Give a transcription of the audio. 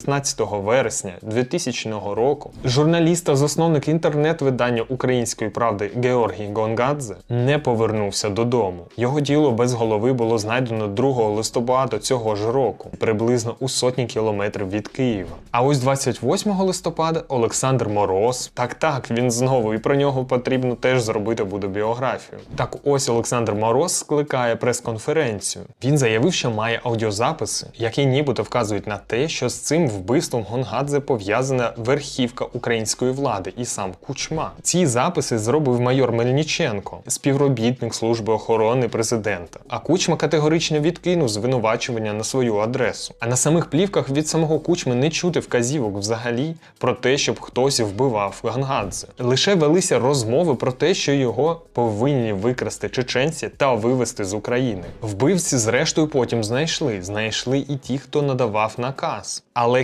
16 вересня 2000 року журналіст та засновник інтернет-видання Української правди Георгій Гонгадзе не повернувся додому. Його тіло без голови було знайдено 2 листопада цього ж року, приблизно у сотні кілометрів від Києва. А ось 28 листопада Олександр Мороз. Так, так, він знову, і про нього потрібно теж зробити буде біографію. Так ось Олександр Мороз скликає прес-конференцію. Він заявив, що має аудіозаписи, які нібито вказують на те, що з цим вбивством Гонгадзе пов'язана верхівка української влади і сам Кучма. Ці записи зробив майор Мельниченко, співробітник служби охорони президента. А Кучма категорично відкинув звинувачування на свою адресу. А на самих плівках від самого Кучми не чути вказівок взагалі про те, щоб хтось вбивав Гонгадзе. Лише велися розмови про те, що його повинні викрасти чеченці та вивезти з України. Вбивці, зрештою, потім знайшли. Знайшли і ті, хто надавав наказ. Але